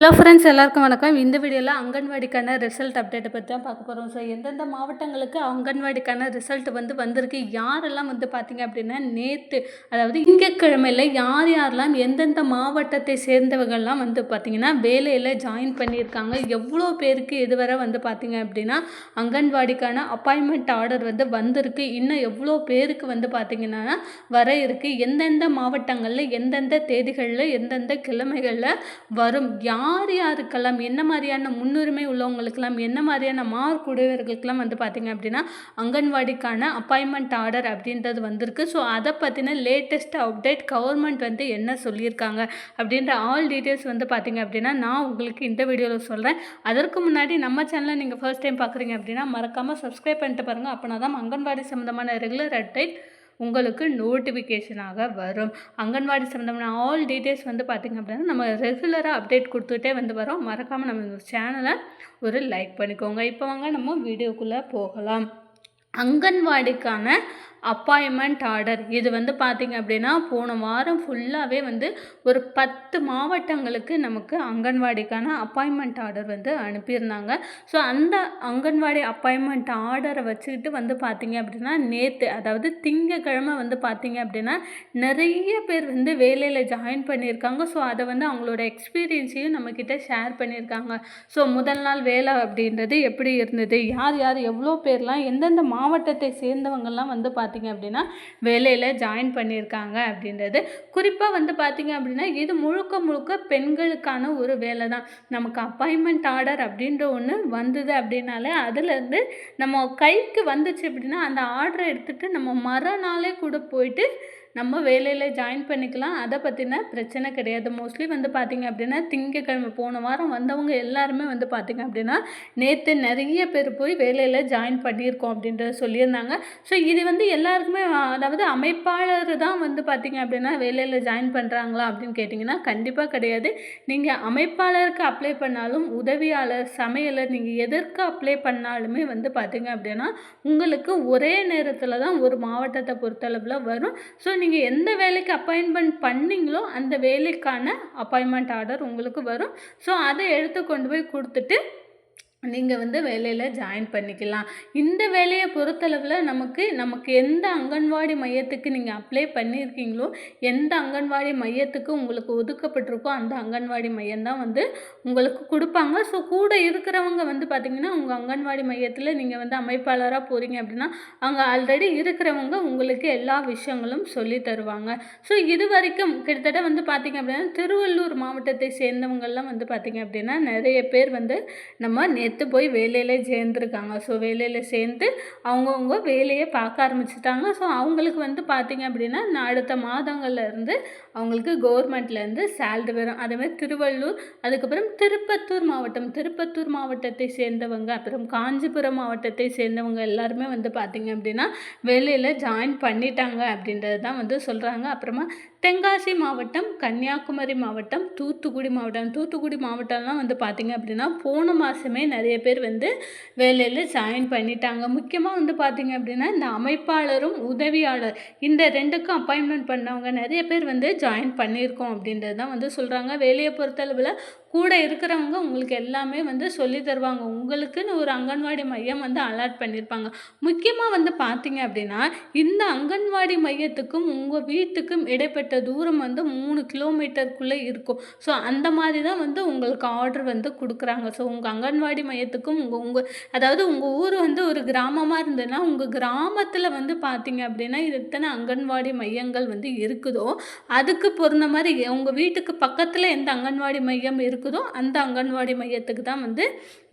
Hello friends எல்லாருக்கும் வணக்கம். இந்த வீடியோவில் அங்கன்வாடிக்கான ரிசல்ட் அப்டேட்டை பற்றி தான் பார்க்க போகிறோம் ஸோ எந்தெந்த மாவட்டங்களுக்கு அங்கன்வாடிக்கான ரிசல்ட் வந்து வந்திருக்கு? யாரெல்லாம் வந்து பார்த்திங்க அப்படின்னா நேற்று அதாவது திங்கக்கிழமையில் யார் யாரெல்லாம் எந்தெந்த மாவட்டத்தை சேர்ந்தவங்கள்லாம் வந்து பார்த்திங்கன்னா வேலையில் ஜாயின் பண்ணியிருக்காங்க? எவ்வளோ பேருக்கு இதுவரை வந்து பார்த்திங்க அப்படின்னா அங்கன்வாடிக்கான அப்பாயின்மெண்ட் ஆர்டர் வந்து வந்திருக்கு. இன்னும் எவ்வளோ பேருக்கு வந்து பார்த்திங்கன்னா வர இருக்குது எந்தெந்த மாவட்டங்களில் எந்தெந்த தேதிகளில் எந்தெந்த கிழமைகளில் வரும்? யார் யார் யாருக்கெல்லாம் என்ன மாதிரியான முன்னுரிமை உள்ளவங்களுக்கெல்லாம் என்ன மாதிரியான மார்க் உடையவர்களுக்கெல்லாம் வந்து பார்த்திங்க அப்படின்னா அங்கன்வாடிக்கான அப்பாயின்மெண்ட் ஆர்டர் அப்படின்றது வந்திருக்கு. ஸோ அதை பற்றின லேட்டஸ்ட் அப்டேட் கவர்மெண்ட் வந்து என்ன சொல்லியிருக்காங்க அப்படின்ற ஆல் டீட்டெயில்ஸ் வந்து பார்த்திங்க அப்படின்னா நான் உங்களுக்கு இந்த வீடியோவில் சொல்கிறேன் அதற்கு முன்னாடி நம்ம சேனலை நீங்கள் ஃபர்ஸ்ட் டைம் பார்க்குறீங்க அப்படின்னா மறக்காமல் சப்ஸ்கிரைப் பண்ணிட்டு பாருங்கள் அப்போனா தான் அங்கன்வாடி சம்மந்தமான ரெகுலர் அப்டேட் உங்களுக்கு நோட்டிஃபிகேஷனாக வரும். அங்கன்வாடி சம்மந்தமான ஆல் டீட்டெயில்ஸ் வந்து பார்த்திங்க அப்படின்னா நம்ம ரெகுலராக அப்டேட் கொடுத்துட்டே வந்து வரோம். மறக்காமல் நம்ம சேனலை ஒரு லைக் பண்ணிக்கோங்க. இப்போ வாங்க நம்ம வீடியோக்குள்ளே போகலாம். அங்கன்வாடிக்கான அப்பாயின்மெண்ட் ஆர்டர் இது வந்து பார்த்திங்க அப்படின்னா போன வாரம் ஃபுல்லாகவே வந்து ஒரு பத்து மாவட்டங்களுக்கு நமக்கு அங்கன்வாடிக்கான அப்பாயின்மெண்ட் ஆர்டர் வந்து அனுப்பியிருந்தாங்க. ஸோ அந்த அங்கன்வாடி அப்பாயின்மெண்ட் ஆர்டரை வச்சுக்கிட்டு வந்து பார்த்திங்க அப்படின்னா நேற்று அதாவது திங்கக்கிழமை வந்து பார்த்திங்க அப்படின்னா நிறைய பேர் வந்து வேலையில் ஜாயின் பண்ணியிருக்காங்க. ஸோ அதை வந்து அவங்களோட எக்ஸ்பீரியன்ஸையும் நம்மக்கிட்ட ஷேர் பண்ணியிருக்காங்க. ஸோ முதல் நாள் வேலை அப்படின்றது எப்படி இருந்தது? யார் யார் எவ்வளோ பேர்லாம் எந்தெந்த மா மாவட்டத்தை சேர்ந்தவங்கெல்லாம் வந்து பார்த்திங்க பார்த்திங்க அப்படின்னா வேலையில் ஜாயின் பண்ணியிருக்காங்க அப்படின்றது. குறிப்பாக வந்து பார்த்திங்க அப்படின்னா இது முழுக்க முழுக்க பெண்களுக்கான ஒரு வேலை தான் நமக்கு அப்பாயின்மெண்ட் ஆர்டர் அப்படின்ற ஒன்று வந்தது அப்படின்னாலே அதுலேருந்து நம்ம கைக்கு வந்துச்சு அப்படின்னா அந்த ஆர்டரை எடுத்துகிட்டு நம்ம மறுநாளே கூட போயிட்டு நம்ம வேலையில் ஜாயின் பண்ணிக்கலாம். அதை பற்றின பிரச்சனை கிடையாது. மோஸ்ட்லி வந்து பார்த்திங்க அப்படின்னா திங்கக்கிழமை போன வாரம் வந்தவங்க எல்லாருமே வந்து பார்த்திங்க அப்படின்னா நேற்று நிறைய பேர் போய் வேலையில் ஜாயின் பண்ணியிருக்கோம் அப்படின்றத சொல்லியிருந்தாங்க. ஸோ இது வந்து எல்லாருக்குமே அதாவது அமைப்பாளர் தான் வந்து பார்த்திங்க அப்படின்னா வேலையில் ஜாயின் பண்ணுறாங்களா அப்படின்னு கேட்டிங்கன்னா கண்டிப்பாக கிடையாது. நீங்கள் அமைப்பாளருக்கு அப்ளை பண்ணாலும் உதவியாளர் சமையலர் நீங்கள் எதற்கு அப்ளை பண்ணாலுமே வந்து பார்த்திங்க அப்படின்னா உங்களுக்கு ஒரே நேரத்தில் தான் ஒரு மாவட்டத்தை பொறுத்தளவில் வரும். ஸோ நீங்கள் நீங்கள் எந்த வேலைக்கு அப்பாயின்மெண்ட் பண்ணிங்களோ அந்த வேலைக்கான அப்பாயின்மெண்ட் ஆர்டர் உங்களுக்கு வரும். ஸோ அதை எடுத்து கொண்டு போய் கொடுத்துட்டு நீங்கள் வந்து வேலையில் ஜாயின் பண்ணிக்கலாம். இந்த வேலையை பொறுத்தளவில் நமக்கு நமக்கு எந்த அங்கன்வாடி மையத்துக்கு நீங்கள் அப்ளை பண்ணியிருக்கீங்களோ எந்த அங்கன்வாடி மையத்துக்கு உங்களுக்கு ஒதுக்கப்பட்டிருக்கோ அந்த அங்கன்வாடி மையம் தான் வந்து உங்களுக்கு கொடுப்பாங்க. ஸோ கூட இருக்கிறவங்க வந்து பார்த்திங்கன்னா உங்கள் அங்கன்வாடி மையத்தில் நீங்கள் வந்து அமைப்பாளராக போகிறீங்க அப்படின்னா அங்கே ஆல்ரெடி இருக்கிறவங்க உங்களுக்கு எல்லா விஷயங்களும் சொல்லி தருவாங்க. ஸோ இது வரைக்கும் கிட்டத்தட்ட வந்து பார்த்திங்க அப்படின்னா திருவள்ளூர் மாவட்டத்தை சேர்ந்தவங்கள்லாம் வந்து பார்த்திங்க அப்படின்னா நிறைய பேர் வந்து நம்ம எடுத்து போய் வேலையில் சேர்ந்துருக்காங்க. ஸோ வேலையில் சேர்ந்து அவங்கவுங்க வேலையை பார்க்க ஆரம்பிச்சிட்டாங்க. ஸோ அவங்களுக்கு வந்து பார்த்திங்க அப்படின்னா அடுத்த மாதங்கள்லேருந்து அவங்களுக்கு கவர்மெண்ட்லேருந்து சேல்ரி வரும். அதேமாதிரி திருவள்ளூர் அதுக்கப்புறம் திருப்பத்தூர் மாவட்டம் திருப்பத்தூர் மாவட்டத்தை சேர்ந்தவங்க அப்புறம் காஞ்சிபுரம் மாவட்டத்தை சேர்ந்தவங்க எல்லாருமே வந்து பார்த்திங்க அப்படின்னா வேலையில் ஜாயின் பண்ணிட்டாங்க அப்படின்றது தான் வந்து சொல்கிறாங்க அப்புறமா தென்காசி மாவட்டம் கன்னியாகுமரி மாவட்டம் தூத்துக்குடி மாவட்டம். தூத்துக்குடி மாவட்டம்லாம் வந்து பார்த்திங்க அப்படின்னா போன மாதமே நிறைய பேர் வந்து வேலையில் ஜாயின் பண்ணிட்டாங்க. முக்கியமாக வந்து பார்த்திங்க அப்படின்னா இந்த அமைப்பாளரும் உதவியாளர் இந்த ரெண்டுக்கும் அப்பாயின்மெண்ட் பண்ணவங்க நிறைய பேர் வந்து ஜாயின் பண்ணியிருக்கோம் அப்படின்றது தான் வந்து சொல்கிறாங்க வேலையை பொறுத்தளவில் கூட இருக்கிறவங்க உங்களுக்கு எல்லாமே வந்து சொல்லி தருவாங்க. உங்களுக்குன்னு ஒரு அங்கன்வாடி மையம் வந்து அலாட் பண்ணியிருப்பாங்க முக்கியமாக வந்து பார்த்தீங்க அப்படின்னா இந்த அங்கன்வாடி மையத்துக்கும் உங்கள் வீட்டுக்கும் இடைப்பட்ட தூரம் வந்து மூணு கிலோமீட்டருக்குள்ளே இருக்கும். ஸோ அந்த மாதிரி தான் வந்து உங்களுக்கு ஆர்டர் வந்து கொடுக்குறாங்க. ஸோ உங்கள் அங்கன்வாடி மையத்துக்கும் உங்கள் உங்கள் அதாவது உங்கள் ஊர் வந்து ஒரு கிராமமாக இருந்ததுன்னா உங்கள் கிராமத்தில் வந்து பார்த்தீங்க அப்படின்னா எத்தனை அங்கன்வாடி மையங்கள் வந்து இருக்குதோ அதுக்கு பொருந்த மாதிரி உங்கள் வீட்டுக்கு பக்கத்தில் எந்த அங்கன்வாடி மையம் இருக்குது இருக்குதோ அந்த அங்கன்வாடி மையத்துக்கு தான் வந்து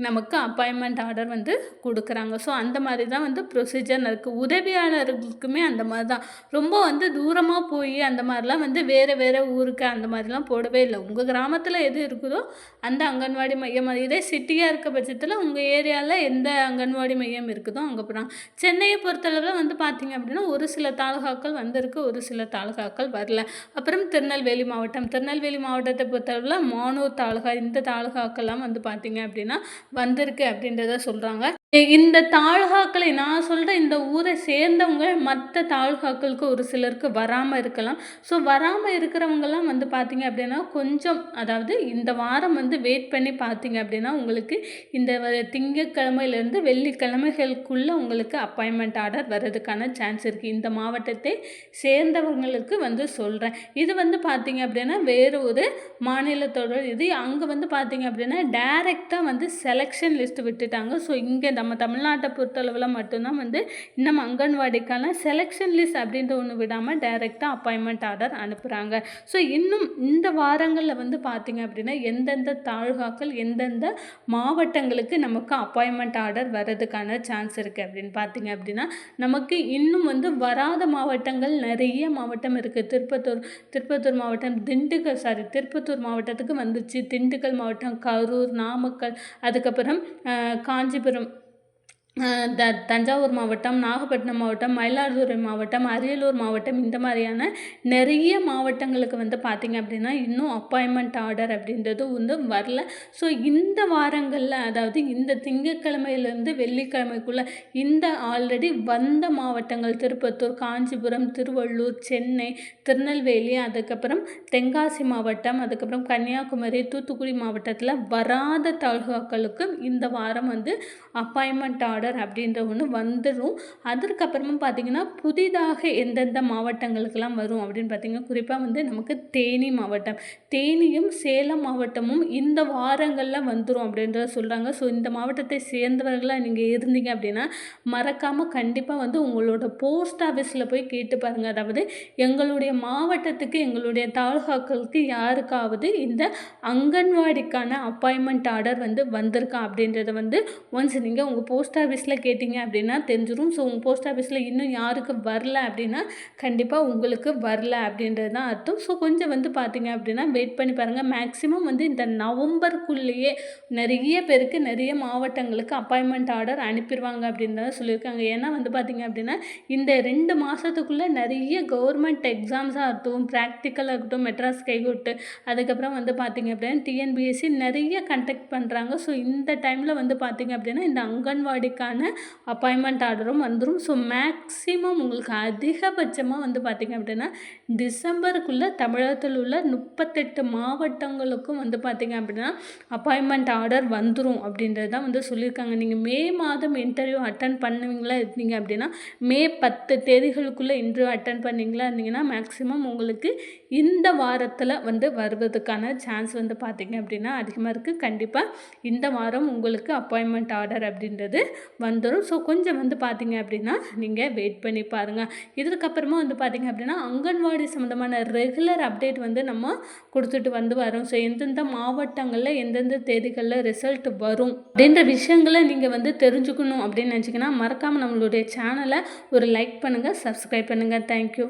நமக்கு அப்பாயின்மெண்ட் ஆர்டர் வந்து கொடுக்குறாங்க. ஸோ அந்த மாதிரி தான் வந்து ப்ரொசீஜர் இருக்குது உதவியாளர்களுக்குமே அந்த மாதிரி தான். ரொம்ப வந்து தூரமாக போய் அந்த மாதிரிலாம் வந்து வேறு வேறு ஊருக்கு அந்த மாதிரிலாம் போடவே இல்லை. உங்கள் கிராமத்தில் எது இருக்குதோ அந்த அங்கன்வாடி மையம். இதே சிட்டியாக இருக்க பட்சத்தில் உங்கள் ஏரியாவில் எந்த அங்கன்வாடி மையம் இருக்குதோ அங்கே போகிறாங்க சென்னையை பொறுத்தளவில் வந்து பார்த்திங்க அப்படின்னா ஒரு சில தாலுகாக்கள் வந்திருக்கு ஒரு சில தாலுகாக்கள் வரல. அப்புறம் திருநெல்வேலி மாவட்டம். திருநெல்வேலி மாவட்டத்தை பொறுத்தளவில் மானூர் தாலுகா தாலுகா இந்த தாலுகாக்கெல்லாம் வந்து பார்த்திங்க அப்படின்னா வந்திருக்கு அப்படின்றத சொல்கிறாங்க இந்த தாழ்காக்களை நான் சொல்கிற இந்த ஊரை சேர்ந்தவங்க மற்ற தாழ்காக்களுக்கு ஒரு சிலருக்கு வராமல் இருக்கலாம். ஸோ வராமல் இருக்கிறவங்கலாம் வந்து பார்த்திங்க அப்படின்னா கொஞ்சம் அதாவது இந்த வாரம் வந்து வெயிட் பண்ணி பார்த்தீங்க அப்படின்னா உங்களுக்கு இந்த திங்கக்கிழமையிலேருந்து வெள்ளிக்கிழமைகளுக்குள்ளே உங்களுக்கு அப்பாயின்மெண்ட் ஆர்டர் வர்றதுக்கான சான்ஸ் இருக்குது இந்த மாவட்டத்தை சேர்ந்தவங்களுக்கு வந்து சொல்கிறேன் இது வந்து பார்த்திங்க அப்படின்னா வேறு ஒரு மாநிலத்தோட இது அங்கே வந்து பார்த்திங்க அப்படின்னா டைரெக்டாக வந்து செலெக்ஷன் லிஸ்ட் விட்டுட்டாங்க. ஸோ இங்கே நம்ம தமிழ்நாட்டை பொறுத்தளவில் மட்டும்தான் வந்து இன்னும் அங்கன்வாடிக்கான செலெக்ஷன் லிஸ்ட் அப்படின்ற ஒன்று விடாமல் டைரெக்டாக அப்பாயின்மெண்ட் ஆர்டர் அனுப்புகிறாங்க ஸோ இன்னும் இந்த வாரங்களில் வந்து பார்த்திங்க அப்படின்னா எந்தெந்த தாலுகாக்கள் எந்தெந்த மாவட்டங்களுக்கு நமக்கு அப்பாயின்மெண்ட் ஆர்டர் வர்றதுக்கான சான்ஸ் இருக்குது அப்படின்னு பார்த்திங்க அப்படின்னா நமக்கு இன்னும் வந்து வராத மாவட்டங்கள் நிறைய மாவட்டம் இருக்குது திருப்பத்தூர் திருப்பத்தூர் மாவட்டம் திண்டுக்கல் சாரி திருப்பத்தூர் மாவட்டத்துக்கு வந்துச்சு. திண்டுக்கல் மாவட்டம் கரூர் நாமக்கல் அதுக்கப்புறம் காஞ்சிபுரம் த தஞ்சாவூர் மாவட்டம் நாகப்பட்டினம் மாவட்டம் மயிலாடுதுறை மாவட்டம் அரியலூர் மாவட்டம் இந்த மாதிரியான நிறைய மாவட்டங்களுக்கு வந்து பார்த்திங்க அப்படின்னா இன்னும் அப்பாயின்மெண்ட் ஆர்டர் அப்படின்றது வந்து வரல. ஸோ இந்த வாரங்களில் அதாவது இந்த திங்கக்கிழமையிலேருந்து வெள்ளிக்கிழமைக்குள்ளே இந்த ஆல்ரெடி வந்த மாவட்டங்கள் திருப்பத்தூர் காஞ்சிபுரம் திருவள்ளூர் சென்னை திருநெல்வேலி அதுக்கப்புறம் தென்காசி மாவட்டம் அதுக்கப்புறம் கன்னியாகுமரி தூத்துக்குடி மாவட்டத்தில் வராத தாலுகாக்களுக்கு இந்த வாரம் வந்து அப்பாயின்மெண்ட் ஆர்டர் அப்படின்ற ஒன்று வந்துடும் அதற்கப்புறமா பார்த்திங்கன்னா புதிதாக எந்தெந்த மாவட்டங்களுக்கெல்லாம் வரும் அப்படின்னு பார்த்திங்கன்னா குறிப்பாக வந்து நமக்கு தேனி மாவட்டம். தேனியும் சேலம் மாவட்டமும் இந்த வாரங்களில் வந்துடும் அப்படின்றத சொல்கிறாங்க ஸோ இந்த மாவட்டத்தை சேர்ந்தவர்களாக நீங்கள் இருந்தீங்க அப்படின்னா மறக்காமல் கண்டிப்பாக வந்து உங்களோட போஸ்ட் ஆஃபீஸில் போய் கேட்டு பாருங்கள் அதாவது எங்களுடைய மாவட்டத்துக்கு எங்களுடைய தாலுகாக்களுக்கு யாருக்காவது இந்த அங்கன்வாடிக்கான அப்பாயின்மெண்ட் ஆர்டர் வந்து வந்திருக்கா அப்படின்றத வந்து ஒன்ஸ் நீங்கள் உங்கள் போஸ்ட் ஆஃபீஸில் கேட்டிங்க அப்படின்னா தெரிஞ்சிடும் ஸோ உங்கள் போஸ்ட் ஆஃபீஸில் இன்னும் யாருக்கு வரல அப்படின்னா கண்டிப்பாக உங்களுக்கு வரல அப்படின்றது தான் அர்த்தம். ஸோ கொஞ்சம் வந்து பார்த்திங்க அப்படின்னா வெயிட் பண்ணி பாருங்கள் மேக்ஸிமம் வந்து இந்த நவம்பருக்குள்ளேயே நிறைய பேருக்கு நிறைய மாவட்டங்களுக்கு அப்பாயின்மெண்ட் ஆர்டர் அனுப்பிடுவாங்க அப்படின்றத சொல்லியிருக்காங்க. ஏன்னா வந்து பார்த்திங்க அப்படின்னா இந்த ரெண்டு மாதத்துக்குள்ளே நிறைய கவர்மெண்ட் எக்ஸாம்ஸாக இருக்கட்டும் ப்ராக்டிக்கலாக இருக்கட்டும் மெட்ராஸ் கைகோட்டு அதுக்கப்புறம் வந்து பார்த்திங்க அப்படின்னா டிஎன்பிஎஸ்சி நிறைய கண்டக்ட் பண்ணுறாங்க ஸோ இந்த டைமில் வந்து பார்த்திங்க அப்படின்னா இந்த அங்கன்வாடிக்கான அப்பாயின்மெண்ட் ஆர்டரும் வந்துடும் ஸோ மேக்ஸிமம் உங்களுக்கு அதிகபட்சமாக வந்து பார்த்திங்க அப்படின்னா டிசம்பருக்குள்ளே தமிழகத்தில் உள்ள முப்பத்தெட்டு மாவட்டங்களுக்கும் வந்து பார்த்திங்க அப்படின்னா அப்பாயின்மெண்ட் ஆர்டர் வந்துடும் அப்படின்றது தான் வந்து சொல்லியிருக்காங்க. நீங்கள் மே மாதம் இன்டர்வியூ அட்டன் பண்ணுவீங்களா இருந்தீங்க அப்படின்னா மே பத்து தேதிகளுக்குள்ளே இன்டர்வியூ அட்டன் பண்ணிங்களா இருந்தீங்கன்னா மேக்ஸிமம் உங்களுக்கு இந்த வாரத்தில் வந்து வருவதுக்கான சான்ஸ் வந்து பார்த்திங்க அப்படின்னா அதிகமாக இருக்குது கண்டிப்பாக இந்த வாரம் உங்களுக்கு அப்பாயின்மெண்ட் ஆர்டர் அப்படின்றது வந்துடும் ஸோ கொஞ்சம் வந்து பார்த்திங்க அப்படின்னா நீங்கள் வெயிட் பண்ணி பாருங்கள் இதுக்கப்புறமா வந்து பார்த்திங்க அப்படின்னா அங்கன்வாடி சம்மந்தமான ரெகுலர் அப்டேட் வந்து நம்ம கொடுத்துட்டு வந்து வரோம். ஸோ எந்தெந்த மாவட்டங்களில் எந்தெந்த தேதிகளில் ரிசல்ட் வரும் அப்படின்ற விஷயங்களை நீங்கள் வந்து தெரிஞ்சுக்கணும் அப்படின்னு நினச்சிங்கன்னா மறக்காமல் நம்மளுடைய சேனலை ஒரு லைக் பண்ணுங்கள் சப்ஸ்கிரைப் பண்ணுங்கள் தேங்க்யூ